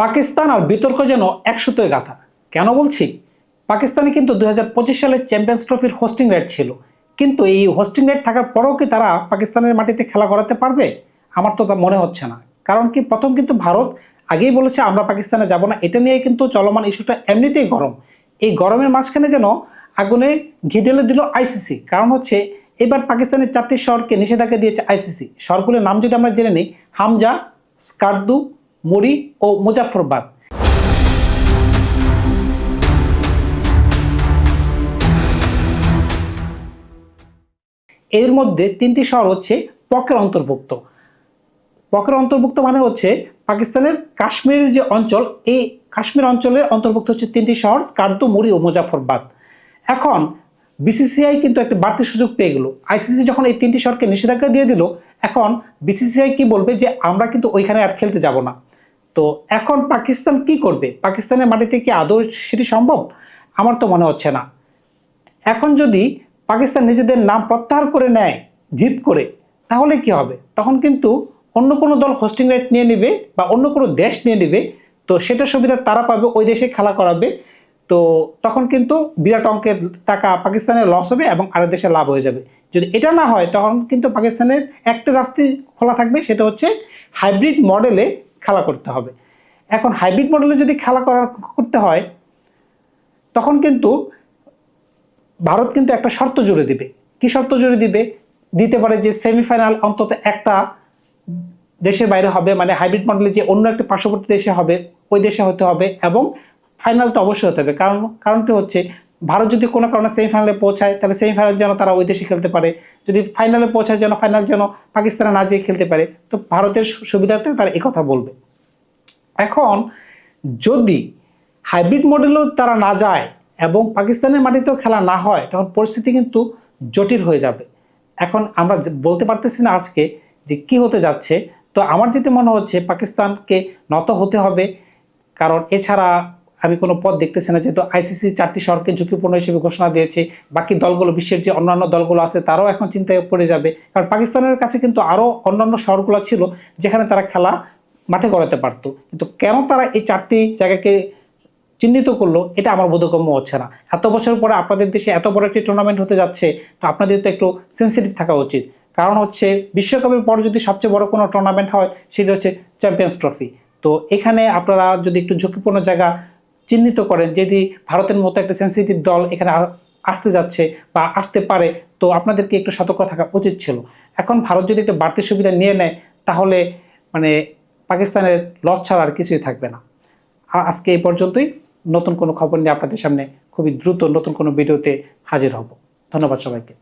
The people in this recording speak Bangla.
পাকিস্তান আর বিতর্ক যেন একসুতোয় গাথা। কেন বলছি? পাকিস্তানে কিন্তু দু সালে চ্যাম্পিয়ন্স ট্রফির হোস্টিং রাইট ছিল। কিন্তু এই হোস্টিং রাইট থাকার পরেও কি তারা পাকিস্তানের মাটিতে খেলা করাতে পারবে? আমার তো তা মনে হচ্ছে না। কারণ কি প্রথম কিন্তু ভারত আগেই বলেছে, আমরা পাকিস্তানে যাব না। এটা নিয়ে কিন্তু চলমান ইস্যুটা এমনিতেই গরম। এই গরমের মাঝখানে যেন আগুনে ঘি ঢেলে দিল আইসিসি কারণ হচ্ছে, এবার পাকিস্তানের চারটি শহরকে নিষেধাজ্ঞা দিয়েছে আইসিসি শহরগুলোর নাম যদি আমরা জেনে নিই, হামজা, স্কার্দু মুড়ি ও মুজাফরবাদ এর মধ্যে তিনটি শহর হচ্ছে পকের অন্তর্ভুক্ত। পকের অন্তর্ভুক্ত মানে হচ্ছে পাকিস্তানের কাশ্মীরের যে অঞ্চল, এই কাশ্মীর অঞ্চলের অন্তর্ভুক্ত হচ্ছে তিনটি শহর, স্কার্দু মুড়ি ও মুজাফরবাদ এখন বিসিসিআই কিন্তু একটা বাড়তি সুযোগ পেয়ে গেল। আইসিসি যখন এই তিনটি শহরকে নিষেধাজ্ঞা দিয়ে দিল, এখন বিসিসিআই কি বলবে যে আমরা কিন্তু ওইখানে আর খেলতে যাব না। তো এখন পাকিস্তান কি করবে? পাকিস্তানের মাটিতে কি আদৌ সেটি সম্ভব? আমার তো মনে হচ্ছে না। এখন যদি পাকিস্তান নিজেদের নাম প্রত্যাহার করে নেয় জিত করে, তাহলে কি হবে? তখন কিন্তু অন্য কোনো দল হোস্টিং রাইট নিয়ে নেবে বা অন্য কোনো দেশ নিয়ে নেবে, তো সেটা সুবিধা তারা পাবে, ওই দেশে খেলা করাবে। তো তখন কিন্তু বিরাট অঙ্কের টাকা পাকিস্তানের লস হবে এবং আরেক দেশে লাভ হয়ে যাবে। যদি এটা না হয়, তখন কিন্তু পাকিস্তানের একটা রাস্তাই খোলা থাকবে, সেটা হচ্ছে হাইব্রিড মডেলে খেলা করতে হবে। এখন হাইব্রিড মডেলে যদি খেলা করার করতে হয়, তখন কিন্তু ভারত কিন্তু একটা শর্ত জুড়ে দিবে। কি শর্ত জুড়ে দিবে? দিতে পারে যে সেমিফাইনাল অন্তত একটা দেশের বাইরে হবে মানে হাইব্রিড মডেলে যে অন্য একটা পার্শ্ববর্তী দেশে হবে, ওই দেশে হতে হবে এবং ফাইনাল তো অবশ্যই হতে হবে। কারণ, কারণটি হচ্ছে ভারত যদি কোনো কারণে সেমিফাইনালে পৌঁছায়, তাহলে সেমিফাইনাল যেন তারা ওই দেশে খেলতে পারে। যদি ফাইনালে পৌঁছায় যেন ফাইনাল যেন পাকিস্তানে না যেয়ে খেলতে পারে, তো ভারতের সুবিধার্থে তারা একথা বলবে। এখন, যদি হাইব্রিড মডেলেও তারা না যায় এবং পাকিস্তানের মাটিতেও খেলা না হয়, তখন পরিস্থিতি কিন্তু জটিল হয়ে যাবে। এখন আমরা বলতে পারতেছি না আজকে যে কি হতে যাচ্ছে। তো আমার যেতে মনে হচ্ছে, পাকিস্তানকে নত হতে হবে। কারণ এছাড়া আমি কোনো পথ দেখতেছি না, যেহেতু আইসিসি চারটি শহরকে ঝুঁকিপূর্ণ হিসেবে ঘোষণা দিয়েছে, বাকি দলগুলো, বিশ্বের যে অন্যান্য দলগুলো আছে, তারাও এখন চিন্তায় পড়ে যাবে। কারণ পাকিস্তানের কাছে কিন্তু আরও অন্যান্য শহরগুলো ছিল, যেখানে তারা খেলা মাঠে গড়াতে পারতো। কিন্তু কেন তারা এই চারটি জায়গাকে চিহ্নিত করল, এটা আমার বোধগম্য হচ্ছে না। এত বছর পরে আপনাদের দেশে এত বড় একটি টুর্নামেন্ট হতে যাচ্ছে, তো আপনাদের তো একটু সেন্সিটিভ থাকা উচিত। কারণ হচ্ছে, বিশ্বকাপের পর যদি সবচেয়ে বড় কোনো টুর্নামেন্ট হয়, সেটা হচ্ছে চ্যাম্পিয়ন্স ট্রফি তো এখানে আপনারা যদি একটু ঝুঁকিপূর্ণ জায়গা চিহ্নিত করেন যদি ভারতের মতো একটা সেন্সিটিভ দল এখানে আসতে যাচ্ছে বা আসতে পারে, তো আপনাদেরকে একটু সতর্ক থাকা উচিত ছিল। এখন ভারত যদি একটু বাড়তি সুবিধা নিয়ে নেয়, তাহলে মানে পাকিস্তানের লস ছাড়া আর কিছুই থাকবে না। আজকে এই পর্যন্তই। নতুন কোনো খবর নিয়ে আপনাদের সামনে খুবই দ্রুত নতুন কোনো ভিডিওতে হাজির হব। ধন্যবাদ সবাইকে।